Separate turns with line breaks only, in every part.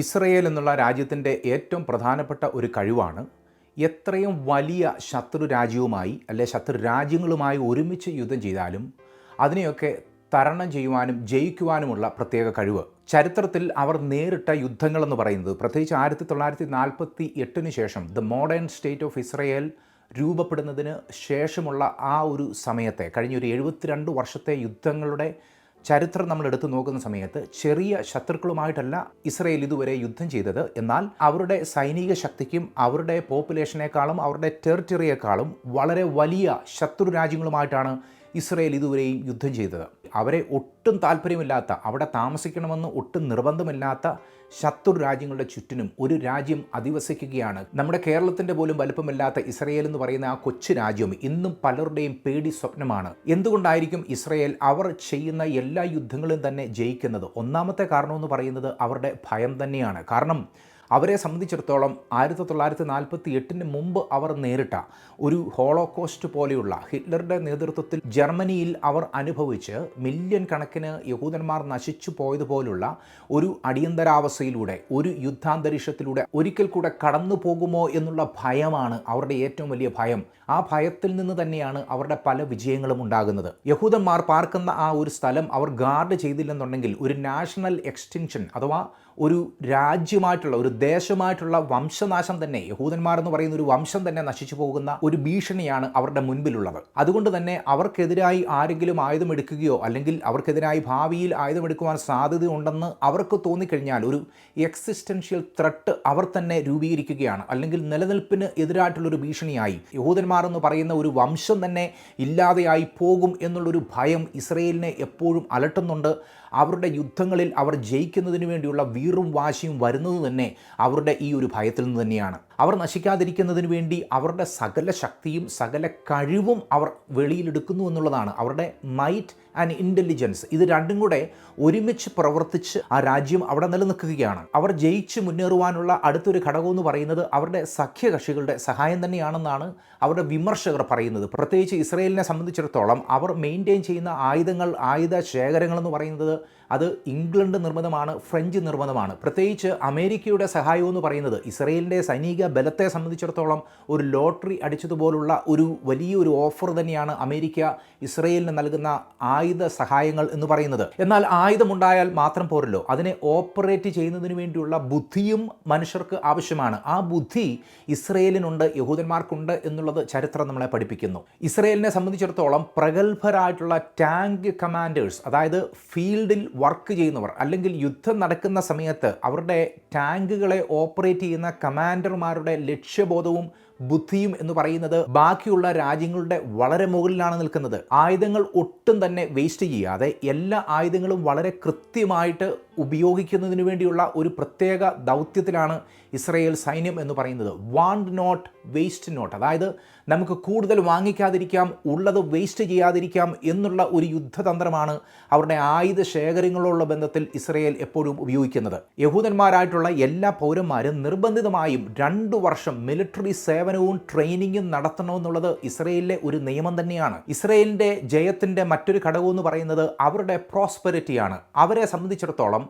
Israel എന്നുള്ള രാജ്യത്തിന്റെ ഏറ്റവും പ്രധാനപ്പെട്ട ഒരു കഴിവാണ് എത്രയും വലിയ ശത്രു രാജ്യവുമായി അല്ലെ ശത്രു രാജ്യങ്ങളുമായി ഒരുമിച്ച് യുദ്ധം ചെയ്താലും അതിനെയൊക്കെ തരണം ചെയ്യുവാനും ജയിക്കുവാനുമുള്ള പ്രത്യേക കഴിവ്. ചരിത്രത്തിൽ അവർ നേരിട്ട യുദ്ധങ്ങളെന്ന് പറയുന്നത് പ്രത്യേകിച്ച് ആയിരത്തി തൊള്ളായിരത്തി നാൽപ്പത്തി എട്ടിന് ശേഷം the modern state of Israel രൂപപ്പെടുന്നതിന് ശേഷമുള്ള ആ ഒരു സമയത്തെ കഴിഞ്ഞൊരു എഴുപത്തിരണ്ട് വർഷത്തെ യുദ്ധങ്ങളുടെ ചരിത്രം നമ്മൾ എടുത്തു നോക്കുന്ന സമയത്ത് ചെറിയ ശത്രുക്കളുമായിട്ടല്ല ഇസ്രയേൽ ഇതുവരെ യുദ്ധം ചെയ്തത്. എന്നാൽ അവരുടെ സൈനിക ശക്തിക്കും അവരുടെ പോപ്പുലേഷനേക്കാളും അവരുടെ ടെറിറ്ററിയേക്കാളും വളരെ വലിയ ശത്രു രാജ്യങ്ങളുമായിട്ടാണ് ഇസ്രയേൽ ഇതുവരെയും യുദ്ധം ചെയ്തത്. അവരെ ഒട്ടും താല്പര്യമില്ലാത്ത അവിടെ താമസിക്കണമെന്ന് ഒട്ടും നിർബന്ധമില്ലാത്ത ശത്രു രാജ്യങ്ങളുടെ ചുറ്റിനും ഒരു രാജ്യം അധിവസിക്കുകയാണ്. നമ്മുടെ കേരളത്തിന്റെ പോലും വലുപ്പമില്ലാത്ത ഇസ്രയേൽ എന്ന് പറയുന്ന ആ കൊച്ചു രാജ്യം ഇന്നും പലരുടെയും പേടി സ്വപ്നമാണ്. എന്തുകൊണ്ടായിരിക്കും ഇസ്രയേൽ അവർ ചെയ്യുന്ന എല്ലാ യുദ്ധങ്ങളും തന്നെ ജയിക്കുന്നത്? ഒന്നാമത്തെ കാരണം എന്ന് പറയുന്നത് അവരുടെ ഭയം തന്നെയാണ്. കാരണം അവരെ സംബന്ധിച്ചിടത്തോളം ആയിരത്തി തൊള്ളായിരത്തി നാൽപ്പത്തി എട്ടിന് മുമ്പ് അവർ നേരിട്ട ഒരു ഹോളോകോസ്റ്റ് പോലെയുള്ള ഹിറ്റ്ലറുടെ നേതൃത്വത്തിൽ ജർമ്മനിയിൽ അവർ അനുഭവിച്ച് മില്യൺ കണക്കിന് യഹൂദന്മാർ നശിച്ചു പോയതുപോലുള്ള ഒരു അടിയന്തരാവസ്ഥയിലൂടെ ഒരു യുദ്ധാന്തരീക്ഷത്തിലൂടെ ഒരിക്കൽ കൂടെ കടന്നു പോകുമോ എന്നുള്ള ഭയമാണ് അവരുടെ ഏറ്റവും വലിയ ഭയം. ആ ഭയത്തിൽ നിന്ന് തന്നെയാണ് അവരുടെ പല വിജയങ്ങളും ഉണ്ടാകുന്നത്. യഹൂദന്മാർ പാർക്കുന്ന ആ ഒരു സ്ഥലം അവർ ഗാർഡ് ചെയ്തില്ലെന്നുണ്ടെങ്കിൽ ഒരു നാഷണൽ എക്സ്റ്റെൻഷൻ അഥവാ ഒരു രാജ്യമായിട്ടുള്ള ഒരു ദേശമായിട്ടുള്ള വംശനാശം തന്നെ യഹൂദന്മാർ എന്ന് പറയുന്ന ഒരു വംശം തന്നെ നശിച്ചു പോകുന്ന ഒരു ഭീഷണിയാണ് അവരുടെ മുൻപിലുള്ളത്. അതുകൊണ്ട് തന്നെ അവർക്കെതിരായി ആരെങ്കിലും ആയുധമെടുക്കുകയോ അല്ലെങ്കിൽ അവർക്കെതിരായി ഭാവിയിൽ ആയുധമെടുക്കുവാൻ സാധ്യതയുണ്ടെന്ന് അവർക്ക് തോന്നിക്കഴിഞ്ഞാൽ ഒരു എക്സിസ്റ്റൻഷ്യൽ ത്രട്ട് അവർ തന്നെ രൂപീകരിക്കുകയാണ്. അല്ലെങ്കിൽ നിലനിൽപ്പിന് എതിരായിട്ടുള്ളൊരു ഭീഷണിയായി യഹൂദന്മാർ എന്ന് പറയുന്ന ഒരു വംശം തന്നെ ഇല്ലാതെയായി പോകും എന്നുള്ളൊരു ഭയം ഇസ്രയേലിനെ എപ്പോഴും അലട്ടുന്നുണ്ട്. അവരുടെ യുദ്ധങ്ങളിൽ അവർ ജയിക്കുന്നതിന് വേണ്ടിയുള്ള വീറും വാശിയും വരുന്നത് തന്നെ അവരുടെ ഈ ഒരു ഭയത്തിൽ നിന്ന് തന്നെയാണ്. അവർ നശിക്കാതിരിക്കുന്നതിന് വേണ്ടി അവരുടെ സകല ശക്തിയും സകല കഴിവും അവർ വെളിയിലെടുക്കുന്നു എന്നുള്ളതാണ് അവരുടെ മൈറ്റ് ആൻഡ് ഇന്റലിജൻസ് ഇത് രണ്ടും കൂടെ ഒരുമിച്ച് പ്രവർത്തിച്ച് ആ രാജ്യം അവിടെ നിലനിൽക്കുകയാണ്. അവർ ജയിച്ച് മുന്നേറുവാനുള്ള അടുത്തൊരു ഘടകം എന്ന് പറയുന്നത് അവരുടെ സഖ്യകക്ഷികളുടെ സഹായം തന്നെയാണെന്നാണ് അവരുടെ വിമർശകർ പറയുന്നത്. പ്രത്യേകിച്ച് ഇസ്രയേലിനെ സംബന്ധിച്ചിടത്തോളം അവർ മെയിന്റെയിൻ ചെയ്യുന്ന ആയുധങ്ങൾ ആയുധ ശേഖരങ്ങൾ എന്ന് പറയുന്നത് അത് ഇംഗ്ലണ്ട് നിർമ്മിതമാണ് ഫ്രഞ്ച് നിർമ്മിതമാണ്. പ്രത്യേകിച്ച് അമേരിക്കയുടെ സഹായം എന്ന് പറയുന്നത് ഇസ്രയേലിന്റെ സൈനിക ബലത്തെ സംബന്ധിച്ചിടത്തോളം ഒരു ലോട്ടറി അടിച്ചതുപോലുള്ള ഒരു വലിയൊരു ഓഫർ തന്നെയാണ് അമേരിക്ക ഇസ്രയേലിന് നൽകുന്ന ആയുധ സഹായങ്ങൾ എന്ന് പറയുന്നത്. എന്നാൽ ആയുധമുണ്ടായാൽ മാത്രം പോരല്ലോ. അതിനെ ഓപ്പറേറ്റ് ചെയ്യുന്നതിന് വേണ്ടിയുള്ള ബുദ്ധിയും മനുഷ്യർക്ക് ആവശ്യമാണ്. ആ ബുദ്ധി ഇസ്രയേലിനുണ്ട് യഹൂദന്മാർക്കുണ്ട് എന്നുള്ളത് ചരിത്രം നമ്മളെ പഠിപ്പിക്കുന്നു. ഇസ്രയേലിനെ സംബന്ധിച്ചിടത്തോളം പ്രഗത്ഭരായിട്ടുള്ള ടാങ്ക് കമാൻഡേഴ്സ് അതായത് ഫീൽഡിൽ വർക്ക് ചെയ്യുന്നവർ അല്ലെങ്കിൽ യുദ്ധം നടക്കുന്ന സമയത്ത് അവരുടെ ടാങ്കുകളെ ഓപ്പറേറ്റ് ചെയ്യുന്ന കമാൻഡർമാരുടെ ലക്ഷ്യബോധവും ബുദ്ധിയും എന്ന് പറയുന്നത് ബാക്കിയുള്ള രാജ്യങ്ങളുടെ വളരെ മുകളിലാണ് നിൽക്കുന്നത്. ആയുധങ്ങൾ ഒട്ടും തന്നെ വേസ്റ്റ് ചെയ്യാതെ എല്ലാ ആയുധങ്ങളും വളരെ കൃത്യമായിട്ട് ഉപയോഗിക്കുന്നതിന് വേണ്ടിയുള്ള ഒരു പ്രത്യേക ദൗത്യത്തിലാണ് ഇസ്രയേൽ സൈന്യം എന്ന് പറയുന്നത്. വാണ്ട് നോട്ട് വേസ്റ്റ് നോട്ട് അതായത് നമുക്ക് കൂടുതൽ വാങ്ങിക്കാതിരിക്കാം ഉള്ളത് വേസ്റ്റ് ചെയ്യാതിരിക്കാം എന്നുള്ള ഒരു യുദ്ധതന്ത്രമാണ് അവരുടെ ആയുധ ശേഖരങ്ങളുള്ള ബന്ധത്തിൽ ഇസ്രയേൽ എപ്പോഴും ഉപയോഗിക്കുന്നത്. യഹൂദന്മാരായിട്ടുള്ള എല്ലാ പൗരന്മാരും നിർബന്ധിതമായും രണ്ടു വർഷം മിലിറ്ററി സേവനവും ട്രെയിനിങ്ങും നടത്തണമെന്നുള്ളത് ഇസ്രയേലിലെ ഒരു നിയമം തന്നെയാണ്. ഇസ്രയേലിന്റെ ജയത്തിന്റെ മറ്റൊരു ഘടകം എന്ന് പറയുന്നത് അവരുടെ പ്രോസ്പെരിറ്റിയാണ് അവരെ സംബന്ധിച്ചിടത്തോളം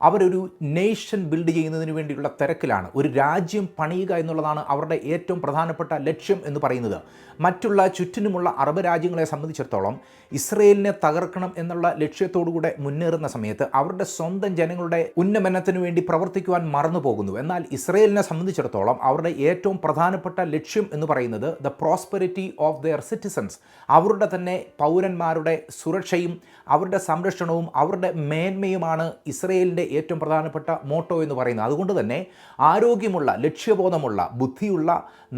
അവരൊരു നേഷൻ ബിൽഡ് ചെയ്യുന്നതിന് വേണ്ടിയുള്ള തിരക്കിലാണ്. ഒരു രാജ്യം പണിയുക എന്നുള്ളതാണ് അവരുടെ ഏറ്റവും പ്രധാനപ്പെട്ട ലക്ഷ്യം എന്ന് പറയുന്നത്. മറ്റുള്ള ചുറ്റിനുമുള്ള അറബ് രാജ്യങ്ങളെ സംബന്ധിച്ചിടത്തോളം ഇസ്രയേലിനെ തകർക്കണം എന്നുള്ള ലക്ഷ്യത്തോടുകൂടെ മുന്നേറുന്ന സമയത്ത് അവരുടെ സ്വന്തം ജനങ്ങളുടെ ഉന്നമനത്തിന് വേണ്ടി പ്രവർത്തിക്കുവാൻ മറന്നു പോകുന്നു എന്നാൽ ഇസ്രയേലിനെ സംബന്ധിച്ചിടത്തോളം അവരുടെ ഏറ്റവും പ്രധാനപ്പെട്ട ലക്ഷ്യം എന്ന് പറയുന്നത് the prosperity of their citizens അവരുടെ തന്നെ പൗരന്മാരുടെ സുരക്ഷയും അവരുടെ സംരക്ഷണവും അവരുടെ മേന്മയുമാണ് ഇസ്രയേലിന്റെ ഏറ്റവും പ്രധാനപ്പെട്ട മോട്ടോ എന്ന് പറയുന്നത്. അതുകൊണ്ട് തന്നെ ആരോഗ്യമുള്ള ലക്ഷ്യബോധമുള്ള ബുദ്ധിയുള്ള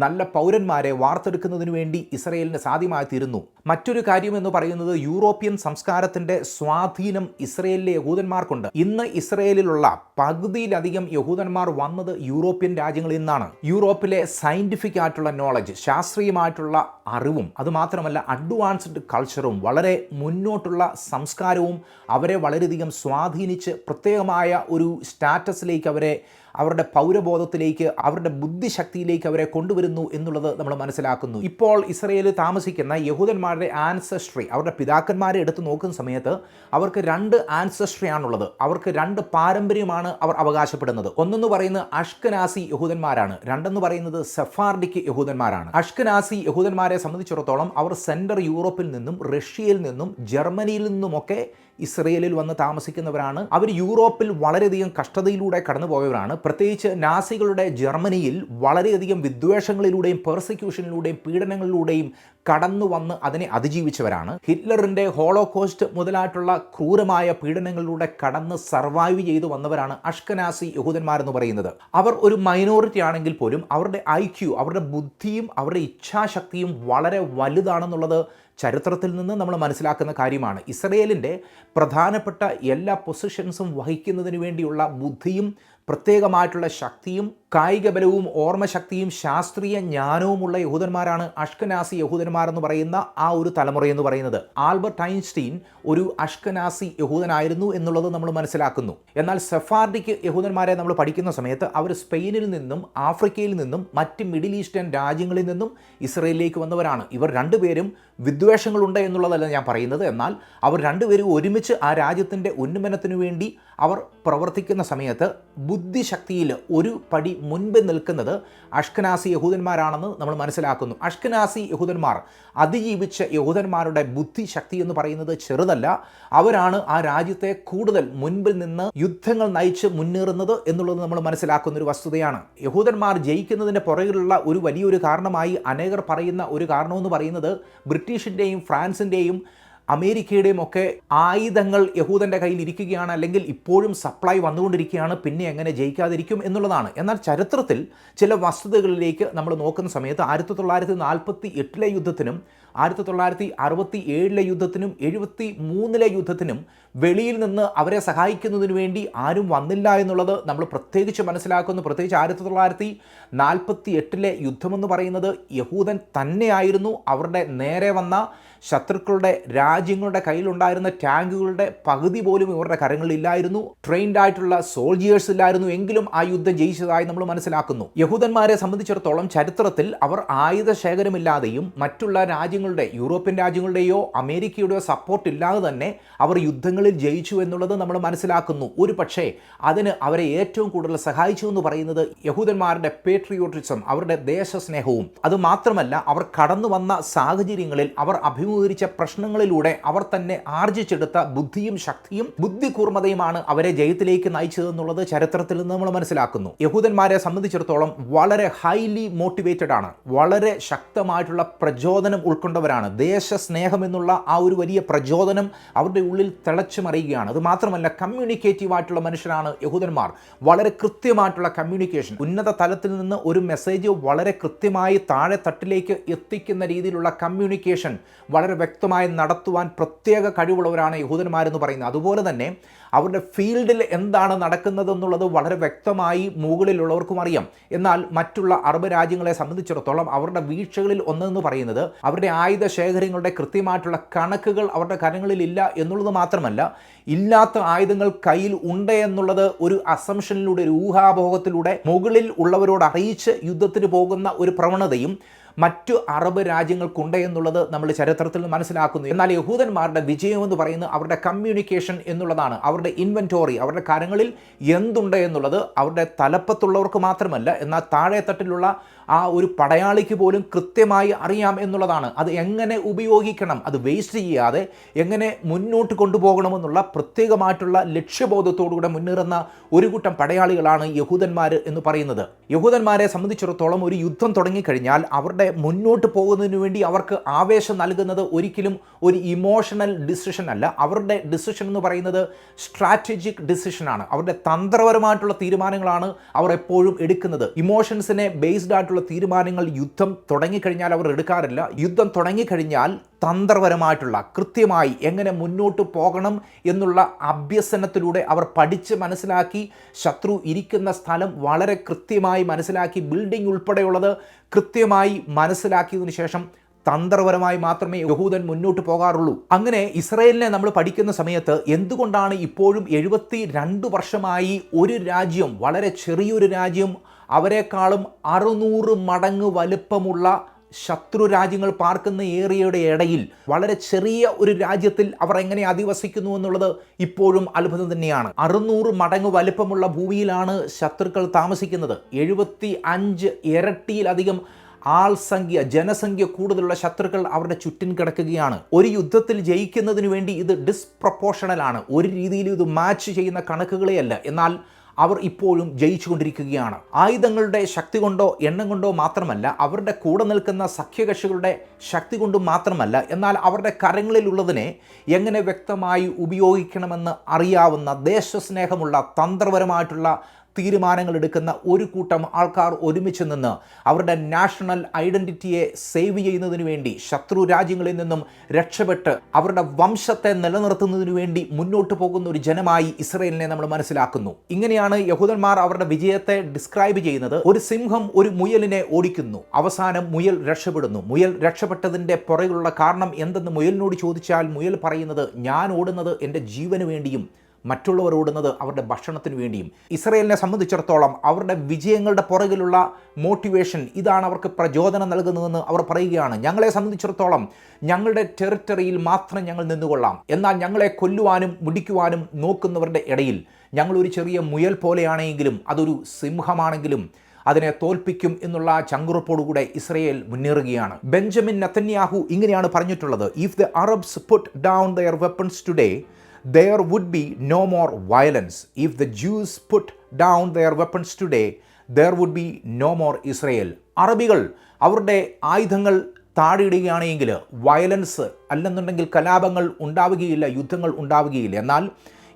നല്ല പൗരന്മാരെ വാർത്തെടുക്കുന്നതിന് വേണ്ടി ഇസ്രയേലിന് സാധ്യമായി തീരുന്നു മറ്റൊരു കാര്യം എന്ന് പറയുന്നത് യൂറോപ്യൻ സംസ്കാരത്തിന്റെ സ്വാധീനം ഇസ്രയേലിലെ യഹൂദന്മാർക്കുണ്ട്. ഇന്ന് ഇസ്രയേലിലുള്ള പകുതിയിലധികം യഹൂദന്മാർ വന്നത് യൂറോപ്യൻ രാജ്യങ്ങളിൽ നിന്നാണ്. യൂറോപ്പിലെ സയന്റിഫിക് ആയിട്ടുള്ള നോളജ് ശാസ്ത്രീയമായിട്ടുള്ള അറിവും അതുമാത്രമല്ല അഡ്വാൻസ്ഡ് കൾച്ചറും വളരെ മുന്നോട്ടുള്ള സംസ്കാരവും അവരെ വളരെയധികം സ്വാധീനിച്ച് പ്രത്യേകമായ ഒരു സ്റ്റാറ്റസിലേക്ക് അവരെ അവരുടെ പൗരബോധത്തിലേക്ക് അവരുടെ ബുദ്ധിശക്തിയിലേക്ക് അവരെ കൊണ്ടുവരുന്നു എന്നുള്ളത് നമ്മൾ മനസ്സിലാക്കുന്നു. ഇപ്പോൾ ഇസ്രയേലിൽ താമസിക്കുന്ന യഹൂദന്മാരുടെ ആൻസസ്ട്രി അവരുടെ പിതാക്കന്മാരെ എടുത്ത് നോക്കുന്ന സമയത്ത് അവർക്ക് രണ്ട് ആൻസസ്ട്രി ആണുള്ളത്. അവർക്ക് രണ്ട് പാരമ്പര്യമാണ് അവർ അവകാശപ്പെടുന്നത്. ഒന്നെന്ന് പറയുന്നത് അഷ്കനാസി യഹൂദന്മാരാണ്. രണ്ടെന്ന് പറയുന്നത് സെഫാർഡിക് യഹൂദന്മാരാണ്. അഷ്കനാസി യഹൂദന്മാരെ സംബന്ധിച്ചിടത്തോളം അവർ സെൻട്രൽ യൂറോപ്പിൽ നിന്നും റഷ്യയിൽ നിന്നും ജർമ്മനിയിൽ നിന്നുമൊക്കെ ഇസ്രയേലിൽ വന്ന് താമസിക്കുന്നവരാണ്. അവർ യൂറോപ്പിൽ വളരെയധികം കഷ്ടതയിലൂടെ കടന്നുപോയവരാണ്. പ്രത്യേകിച്ച് നാസികളുടെ ജർമ്മനിയിൽ വളരെയധികം വിദ്വേഷങ്ങളിലൂടെയും പെർസിക്യൂഷനിലൂടെയും പീഡനങ്ങളിലൂടെയും കടന്നു വന്ന് അതിനെ അതിജീവിച്ചവരാണ്. ഹിറ്റ്ലറിന്റെ ഹോളോകോസ്റ്റ് മുതലായിട്ടുള്ള ക്രൂരമായ പീഡനങ്ങളിലൂടെ കടന്ന് സർവൈവ് ചെയ്തു വന്നവരാണ് അഷ്കനാസി യഹൂദന്മാരെന്ന് പറയുന്നത്. അവർ ഒരു മൈനോറിറ്റി ആണെങ്കിൽ പോലും അവരുടെ ഐ അവരുടെ ബുദ്ധിയും അവരുടെ ഇച്ഛാശക്തിയും വളരെ വലുതാണെന്നുള്ളത് ചരിത്രത്തിൽ നിന്ന് നമ്മൾ മനസ്സിലാക്കുന്ന കാര്യമാണ്. ഇസ്രയേലിന്റെ പ്രധാനപ്പെട്ട എല്ലാ പൊസിഷൻസും വഹിക്കുന്നതിന് വേണ്ടിയുള്ള ബുദ്ധിയും പ്രത്യേകമായിട്ടുള്ള ശക്തിയും കായിക ബലവും ഓർമ്മശക്തിയും ശാസ്ത്രീയ ജ്ഞാനവുമുള്ള യഹൂദന്മാരാണ് അഷ്കനാസി യഹൂദന്മാർ എന്ന് പറയുന്ന ആ ഒരു തലമുറ എന്ന് പറയുന്നത്. ആൽബർട്ട് ഐൻസ്റ്റീൻ ഒരു അഷ്കനാസി യഹൂദനായിരുന്നു എന്നുള്ളത് നമ്മൾ മനസ്സിലാക്കുന്നു. എന്നാൽ സെഫാർഡിക്ക് യഹൂദന്മാരെ നമ്മൾ പഠിക്കുന്ന സമയത്ത് അവർ സ്പെയിനിൽ നിന്നും ആഫ്രിക്കയിൽ നിന്നും മറ്റ് മിഡിൽ ഈസ്റ്റേൺ രാജ്യങ്ങളിൽ നിന്നും ഇസ്രയേലിലേക്ക് വന്നവരാണ്. ഇവർ രണ്ടുപേരും വിദ്വേഷങ്ങളുണ്ട് എന്നുള്ളതല്ല ഞാൻ പറയുന്നത്. എന്നാൽ അവർ രണ്ടുപേരും ഒരുമിച്ച് ആ രാജ്യത്തിന്റെ ഉന്നമനത്തിനു വേണ്ടി അവർ പ്രവർത്തിക്കുന്ന സമയത്ത് ബുദ്ധിശക്തിയിൽ ഒരു പടി മുൻപ് നിൽക്കുന്നത് അഷ്കനാസി യഹൂദന്മാരാണെന്ന് നമ്മൾ മനസ്സിലാക്കുന്നു. അഷ്കനാസി യഹൂദന്മാർ അതിജീവിച്ച യഹൂദന്മാരുടെ ബുദ്ധിശക്തി എന്ന് പറയുന്നത് ചെറുതല്ല. അവരാണ് ആ രാജ്യത്തെ കൂടുതൽ മുൻപിൽ നിന്ന് യുദ്ധങ്ങൾ നയിച്ച് മുന്നേറുന്നത് എന്നുള്ളത് നമ്മൾ മനസ്സിലാക്കുന്ന ഒരു വസ്തുതയാണ്. യഹൂദന്മാർ ജയിക്കുന്നതിന്റെ പുറകിലുള്ള ഒരു വലിയൊരു കാരണമായി അനേകർ പറയുന്ന ഒരു കാരണമെന്ന് പറയുന്നത് ബ്രിട്ടീഷിന്റെയും ഫ്രാൻസിന്റെയും അമേരിക്കയുടെയും ഒക്കെ ആയുധങ്ങൾ യഹൂദന്റെ കയ്യിൽ ഇരിക്കുകയാണ് അല്ലെങ്കിൽ ഇപ്പോഴും സപ്ലൈ വന്നുകൊണ്ടിരിക്കുകയാണ് പിന്നെ എങ്ങനെ ജയിക്കാതിരിക്കും എന്നുള്ളതാണ്. എന്നാൽ ചരിത്രത്തിൽ ചില വസ്തുതകളിലേക്ക് നമ്മൾ നോക്കുന്ന സമയത്ത് ആയിരത്തി തൊള്ളായിരത്തി നാൽപ്പത്തി എട്ടിലെ യുദ്ധത്തിനും ആയിരത്തി തൊള്ളായിരത്തി അറുപത്തി ഏഴിലെ യുദ്ധത്തിനും എഴുപത്തി മൂന്നിലെ യുദ്ധത്തിനും വെളിയിൽ നിന്ന് അവരെ സഹായിക്കുന്നതിന് വേണ്ടി ആരും വന്നില്ല എന്നുള്ളത് നമ്മൾ പ്രത്യേകിച്ച് മനസ്സിലാക്കുന്നു. പ്രത്യേകിച്ച് ആയിരത്തി തൊള്ളായിരത്തി നാൽപ്പത്തി എട്ടിലെ യുദ്ധമെന്ന് പറയുന്നത് യഹൂദൻ തന്നെയായിരുന്നു. അവരുടെ നേരെ വന്ന ശത്രുക്കളുടെ രാജ്യങ്ങളുടെ കയ്യിലുണ്ടായിരുന്ന ടാങ്കുകളുടെ പകുതി പോലും ഇവരുടെ കരങ്ങളിലില്ലായിരുന്നു. ട്രെയിൻഡ് ആയിട്ടുള്ള സോൾജിയേഴ്സ് ഇല്ലായിരുന്നു. എങ്കിലും ആ യുദ്ധം ജയിച്ചതായി നമ്മൾ മനസ്സിലാക്കുന്നു. യഹൂദന്മാരെ സംബന്ധിച്ചിടത്തോളം ചരിത്രത്തിൽ അവർ ആയുധ ശേഖരമില്ലാതെയും മറ്റുള്ള രാജ്യങ്ങളുടെ യൂറോപ്യൻ രാജ്യങ്ങളുടെയോ അമേരിക്കയുടെയോ സപ്പോർട്ട് ഇല്ലാതെ തന്നെ അവർ യുദ്ധങ്ങളിൽ ജയിച്ചു എന്നുള്ളത് നമ്മൾ മനസ്സിലാക്കുന്നു. ഒരു പക്ഷേ അതിന് അവരെ ഏറ്റവും കൂടുതൽ സഹായിച്ചു എന്ന് പറയുന്നത് യഹൂദന്മാരുടെ പേട്രിയോട്ടിസം അവരുടെ ദേശസ്നേഹവും. അത് മാത്രമല്ല അവർ കടന്നു വന്ന സാഹചര്യങ്ങളിൽ അവർ അഭിമുഖീകരിച്ച പ്രശ്നങ്ങളിലൂടെ അവർ തന്നെ ആർജിച്ചെടുത്ത ബുദ്ധിയും ശക്തിയും ബുദ്ധി കൂർമ്മതയുമാണ് അവരെ ജയത്തിലേക്ക് നയിച്ചതെന്നുള്ളത് ചരിത്രത്തിൽ നിന്ന് നമ്മൾ മനസ്സിലാക്കുന്നു. യഹൂദന്മാരെ സംബന്ധിച്ചിടത്തോളം വളരെ ഹൈലി മോട്ടിവേറ്റഡ് ആണ്. വളരെ ശക്തമായിട്ടുള്ള പ്രചോദനം ഉൾക്കൊണ്ടവരാണ്. ദേശസ്നേഹം എന്നുള്ള ആ ഒരു വലിയ പ്രചോദനം അവരുടെ ഉള്ളിൽ തിളച്ചു മറിയുകയാണ് അത് മാത്രമല്ല കമ്മ്യൂണിക്കേറ്റീവ് ആയിട്ടുള്ള മനുഷ്യരാണ് യഹൂദന്മാർ. വളരെ കൃത്യമായിട്ടുള്ള കമ്മ്യൂണിക്കേഷൻ ഉന്നത തലത്തിൽ നിന്ന് ഒരു മെസ്സേജ് വളരെ കൃത്യമായി താഴെ തട്ടിലേക്ക് എത്തിക്കുന്ന രീതിയിലുള്ള കമ്മ്യൂണിക്കേഷൻ വളരെ വ്യക്തമായി നടത്തുവാൻ പ്രത്യേക കഴിവുള്ളവരാണ് യഹൂദന്മാരെന്ന് പറയുന്നത്. അതുപോലെ തന്നെ അവരുടെ ഫീൽഡിൽ എന്താണ് നടക്കുന്നതെന്നുള്ളത് വളരെ വ്യക്തമായി മുകളിലുള്ളവർക്കും അറിയാം. എന്നാൽ മറ്റുള്ള അറബ് രാജ്യങ്ങളെ സംബന്ധിച്ചിടത്തോളം അവരുടെ വീഴ്ചകളിൽ ഒന്നെന്ന് പറയുന്നത് അവരുടെ ആയുധ ശേഖരങ്ങളുടെ കൃത്യമായിട്ടുള്ള കണക്കുകൾ അവരുടെ കരങ്ങളിൽ ഇല്ല എന്നുള്ളത് മാത്രമല്ല ഇല്ലാത്ത ആയുധങ്ങൾ കയ്യിൽ ഉണ്ട് എന്നുള്ളത് ഒരു അസംഷനിലൂടെ ഒരു ഊഹാഭോഗത്തിലൂടെ മുകളിൽ ഉള്ളവരോട് അറിയിച്ച് യുദ്ധത്തിന് പോകുന്ന ഒരു പ്രവണതയും മറ്റു അറബ് രാജ്യങ്ങൾക്കുണ്ട് എന്നുള്ളത് നമ്മൾ ചരിത്രത്തിൽ നിന്ന് മനസ്സിലാക്കുന്നു. എന്നാൽ യഹൂദന്മാരുടെ വിജയം എന്ന് പറയുന്നത് അവരുടെ കമ്മ്യൂണിക്കേഷൻ എന്നുള്ളതാണ്. അവരുടെ ഇൻവെന്റോറി അവരുടെ കരങ്ങളിൽ എന്തുണ്ട് എന്നുള്ളത് അവരുടെ തലപ്പത്തുള്ളവർക്ക് മാത്രമല്ല എന്നാൽ താഴെത്തട്ടിലുള്ള ആ ഒരു പടയാളിക്ക് പോലും കൃത്യമായി അറിയാം എന്നുള്ളതാണ്. അത് എങ്ങനെ ഉപയോഗിക്കണം? അത് വേസ്റ്റ് ചെയ്യാതെ എങ്ങനെ മുന്നോട്ട് കൊണ്ടുപോകണമെന്നുള്ള പ്രത്യേകമായിട്ടുള്ള ലക്ഷ്യബോധത്തോടുകൂടെ മുന്നേറുന്ന ഒരു കൂട്ടം പടയാളികളാണ് യഹൂദന്മാർ എന്ന് പറയുന്നത്. യഹൂദന്മാരെ സംബന്ധിച്ചിടത്തോളം ഒരു യുദ്ധം തുടങ്ങിക്കഴിഞ്ഞാൽ അവരുടെ മുന്നോട്ട് പോകുന്നതിന് വേണ്ടി അവർക്ക് ആവേശം നൽകുന്നത് ഒരിക്കലും ഒരു ഇമോഷണൽ ഡിസിഷൻ അല്ല. അവരുടെ ഡിസിഷൻ എന്ന് പറയുന്നത് സ്ട്രാറ്റജിക് ഡിസിഷനാണ് അവരുടെ തന്ത്രപരമായിട്ടുള്ള തീരുമാനങ്ങളാണ് അവർ എപ്പോഴും എടുക്കുന്നത്. ഇമോഷൻസിനെ ബേസ്ഡ് ആയിട്ടുള്ള തീരുമാനങ്ങൾ യുദ്ധം തുടങ്ങിക്കഴിഞ്ഞാൽ അവർ എടുക്കാറില്ല. യുദ്ധം തുടങ്ങിക്കഴിഞ്ഞാൽ തന്ത്രപരമായിട്ടുള്ള കൃത്യമായി എങ്ങനെ മുന്നോട്ട് പോകണം എന്നുള്ള അഭ്യസനത്തിലൂടെ അവർ പഠിച്ച് മനസ്സിലാക്കി ശത്രു ഇരിക്കുന്ന സ്ഥലം വളരെ കൃത്യമായി മനസ്സിലാക്കി ബിൽഡിംഗ് ഉൾപ്പെടെയുള്ളത് കൃത്യമായി മനസ്സിലാക്കിയതിനു ശേഷം തന്ത്രപരമായി മാത്രമേ യഹൂദൻ മുന്നോട്ട് പോകാറുള്ളൂ. അങ്ങനെ ഇസ്രയേലിനെ നമ്മൾ പഠിക്കുന്ന സമയത്ത് എന്തുകൊണ്ടാണ് ഇപ്പോഴും എഴുപത്തി രണ്ട് വർഷമായി ഒരു രാജ്യം വളരെ ചെറിയൊരു രാജ്യം അവരെക്കാളും അറുന്നൂറ് മടങ്ങ് വലുപ്പമുള്ള ശത്രു രാജ്യങ്ങൾ പാർക്കുന്ന ഏറിയയുടെ ഇടയിൽ വളരെ ചെറിയ ഒരു രാജ്യത്തിൽ അവർ എങ്ങനെ അധിവസിക്കുന്നു എന്നുള്ളത് ഇപ്പോഴും അത്ഭുതം തന്നെയാണ്. അറുന്നൂറ് മടങ്ങ് വലുപ്പമുള്ള ഭൂമിയിലാണ് ശത്രുക്കൾ താമസിക്കുന്നത്. എഴുപത്തി അഞ്ച് ഇരട്ടിയിലധികം ആൾസംഖ്യ ജനസംഖ്യ കൂടുതലുള്ള ശത്രുക്കൾ അവരുടെ ചുറ്റിൻ കിടക്കുകയാണ്. ഒരു യുദ്ധത്തിൽ ജയിക്കുന്നതിന് വേണ്ടി ഇത് ഡിസ്പ്രപ്പോർഷണലാണ് ഒരു രീതിയിലും ഇത് മാച്ച് ചെയ്യുന്ന കണക്കുകളെയല്ല. എന്നാൽ അവർ ഇപ്പോഴും ജയിച്ചുകൊണ്ടിരിക്കുകയാണ്. ആയുധങ്ങളുടെ ശക്തി കൊണ്ടോ എണ്ണം കൊണ്ടോ മാത്രമല്ല അവരുടെ കൂടെ നിൽക്കുന്ന സഖ്യകക്ഷികളുടെ ശക്തി കൊണ്ടും മാത്രമല്ല എന്നാൽ അവരുടെ കരങ്ങളിലുള്ളതിനെ എങ്ങനെ വ്യക്തമായി ഉപയോഗിക്കണമെന്ന് അറിയാവുന്ന ദേശസ്നേഹമുള്ള തന്ത്രപരമായിട്ടുള്ള തീരുമാനങ്ങൾ എടുക്കുന്ന ഒരു കൂട്ടം ആൾക്കാർ ഒരുമിച്ച് നിന്ന് അവരുടെ നാഷണൽ ഐഡന്റിറ്റിയെ സേവ് ചെയ്യുന്നതിന് വേണ്ടി ശത്രു രാജ്യങ്ങളിൽ നിന്നും രക്ഷപ്പെട്ട് അവരുടെ വംശത്തെ നിലനിർത്തുന്നതിന് വേണ്ടി മുന്നോട്ട് പോകുന്ന ഒരു ജനമായി ഇസ്രയേലിനെ നമ്മൾ മനസ്സിലാക്കുന്നു. ഇങ്ങനെയാണ് യഹൂദന്മാർ അവരുടെ വിജയത്തെ ഡിസ്ക്രൈബ് ചെയ്യുന്നത്. ഒരു സിംഹം ഒരു മുയലിനെ ഓടിക്കുന്നു. അവസാനം മുയൽ രക്ഷപ്പെടുന്നു. മുയൽ രക്ഷപ്പെട്ടതിന്റെ പുറകിലുള്ള കാരണം എന്തെന്ന് മുയലിനോട് ചോദിച്ചാൽ മുയൽ പറയുന്നത് ഞാൻ ഓടുന്നത് എന്റെ ജീവന് വേണ്ടിയും മറ്റുള്ളവർ ഓടുന്നത് അവരുടെ ഭക്ഷണത്തിന് വേണ്ടിയും. ഇസ്രയേലിനെ സംബന്ധിച്ചിടത്തോളം അവരുടെ വിജയങ്ങളുടെ പുറകിലുള്ള മോട്ടിവേഷൻ ഇതാണ് അവർക്ക് പ്രചോദനം നൽകുന്നതെന്ന് അവർ പറയുകയാണ്. ഞങ്ങളെ സംബന്ധിച്ചിടത്തോളം ഞങ്ങളുടെ ടെറിറ്ററിയിൽ മാത്രം ഞങ്ങൾ നിന്നുകൊള്ളാം. എന്നാൽ ഞങ്ങളെ കൊല്ലുവാനും മുടിക്കുവാനും നോക്കുന്നവരുടെ ഇടയിൽ ഞങ്ങളൊരു ചെറിയ മുയൽ പോലെയാണെങ്കിലും അതൊരു സിംഹമാണെങ്കിലും അതിനെ തോൽപ്പിക്കും എന്നുള്ള ചങ്കുറപ്പോടുകൂടെ ഇസ്രയേൽ മുന്നേറുകയാണ്. ബെഞ്ചമിൻ നത്തന്യാഹു ഇങ്ങനെയാണ് പറഞ്ഞിട്ടുള്ളത്. If the Arabs put down their weapons today there would be no more violence. If the Jews put down their weapons today, there would be no more Israel. അറബികൾ അവരുടെ ആയുധങ്ങൾ താഴെയിടുകയാണെങ്കിൽ violence അല്ലെന്നുണ്ടെങ്കിൽ കലാപങ്ങൾ ഉണ്ടാവുകയില്ല യുദ്ധങ്ങൾ ഉണ്ടാവുകയില്ല എന്നാൽ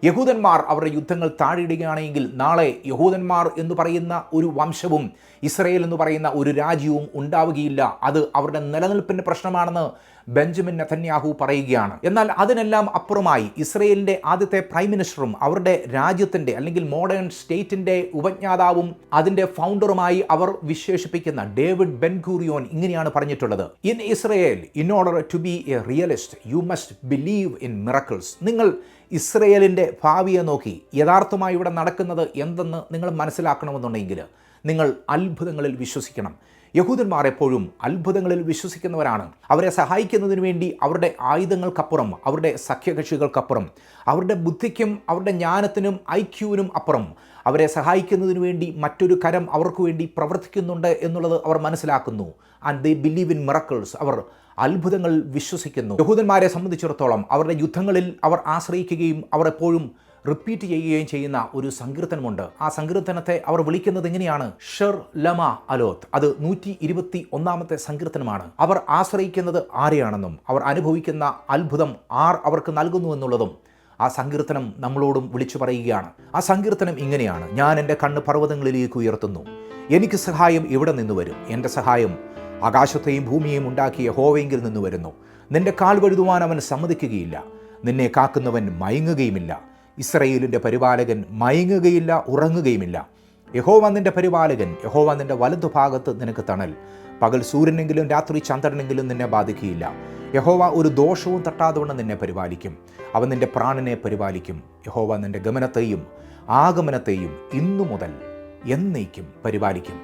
യഹൂദന്മാർ അവരുടെ യുദ്ധങ്ങൾ താഴെയിടുകയാണെങ്കിൽ നാളെ യഹൂദന്മാർ എന്ന് പറയുന്ന ഒരു വംശവും ഇസ്രയേൽ എന്ന് പറയുന്ന ഒരു രാജ്യവും ഉണ്ടാവുകയില്ല. അത് അവരുടെ നിലനിൽപ്പിന്റെ പ്രശ്നമാണെന്ന് ബെഞ്ചമിൻ നെതന്യാഹു പറയുകയാണ്. എന്നാൽ അതിനെല്ലാം അപ്പുറമായി ഇസ്രയേലിന്റെ ആദ്യത്തെ പ്രൈം മിനിസ്റ്ററും അവരുടെ രാജ്യത്തിന്റെ അല്ലെങ്കിൽ മോഡേൺ സ്റ്റേറ്റിന്റെ ഉപജ്ഞാതാവും അതിന്റെ ഫൗണ്ടറുമായി അവർ വിശേഷിപ്പിക്കുന്ന ഡേവിഡ് ബെൻഗൂറിയോൻ ഇങ്ങനെയാണ് പറഞ്ഞിട്ടുള്ളത്. In Israel in order to be a realist you must believe in miracles. നിങ്ങൾ ഇസ്രയേലിന്റെ ഭാവിയെ നോക്കി യഥാർത്ഥമായി ഇവിടെ നടക്കുന്നത് എന്തെന്ന് നിങ്ങൾ മനസ്സിലാക്കണമെന്നുണ്ടെങ്കിൽ നിങ്ങൾ അത്ഭുതങ്ങളിൽ വിശ്വസിക്കണം. യഹൂദന്മാർ എപ്പോഴും അത്ഭുതങ്ങളിൽ വിശ്വസിക്കുന്നവരാണ്. അവരെ സഹായിക്കുന്നതിന് വേണ്ടി അവരുടെ ആയുധങ്ങൾക്കപ്പുറം അവരുടെ സഖ്യകക്ഷികൾക്കപ്പുറം അവരുടെ ബുദ്ധിക്കും അവരുടെ ജ്ഞാനത്തിനും ഐക്യുവിനും അപ്പുറം അവരെ സഹായിക്കുന്നതിന് വേണ്ടി മറ്റൊരു കരം അവർക്ക് വേണ്ടി പ്രവർത്തിക്കുന്നുണ്ട് എന്നുള്ളത് അവർ മനസ്സിലാക്കുന്നു. And they believe in miracles അവർ അത്ഭുതങ്ങൾ വിശ്വസിക്കുന്നു. യഹൂദന്മാരെ സംബന്ധിച്ചിടത്തോളം അവരുടെ യുദ്ധങ്ങളിൽ അവർ ആശ്രയിക്കുകയും അവർ എപ്പോഴും റിപ്പീറ്റ് ചെയ്യുകയും ചെയ്യുന്ന ഒരു സങ്കീർത്തനമുണ്ട്. ആ സങ്കീർത്തനത്തെ അവർ വിളിക്കുന്നത് എങ്ങനെയാണ്? ഷെർ ലമ അലോത്ത്. അത് നൂറ്റി ഇരുപത്തി ഒന്നാമത്തെ സങ്കീർത്തനമാണ്. അവർ ആശ്രയിക്കുന്നത് ആരെയാണെന്നും അവർ അനുഭവിക്കുന്ന അത്ഭുതം ആർ അവർക്ക് നൽകുന്നു എന്നുള്ളതും ആ സങ്കീർത്തനം നമ്മളോടും വിളിച്ചു പറയുകയാണ്. ആ സങ്കീർത്തനം ഇങ്ങനെയാണ്. ഞാൻ എന്റെ കണ്ണ് പർവതങ്ങളിലേക്ക് ഉയർത്തുന്നു. എനിക്ക് സഹായം ഇവിടെ നിന്ന് വരും. എന്റെ സഹായം ആകാശത്തെയും ഭൂമിയെയും ഉണ്ടാക്കിയ ഹോവെങ്കിൽ നിന്ന് വരുന്നു. നിന്റെ കാൽ വഴുതുവാൻ അവൻ സമ്മതിക്കുകയില്ല. നിന്നെ കാക്കുന്നവൻ മയങ്ങുകയുമില്ല. ഇസ്രയേലിന്റെ പരിപാലകൻ മയങ്ങുകയില്ല ഉറങ്ങുകയുമില്ല. യഹോവ നിന്റെ പരിപാലകൻ യഹോവ നിന്റെ വലതുഭാഗത്ത് നിനക്ക് തണൽ. പകൽ സൂര്യനെങ്കിലും രാത്രി ചന്ദ്രനെങ്കിലും നിന്നെ ബാധിക്കുകയില്ല. യഹോവ ഒരു ദോഷവും തട്ടാതെ നിന്നെ പരിപാലിക്കും. അവൻ നിന്റെ പ്രാണനെ പരിപാലിക്കും. യഹോവ നിന്റെ ഗമനത്തെയും ആഗമനത്തെയും ഇന്നു മുതൽ എന്നേക്കും പരിപാലിക്കും.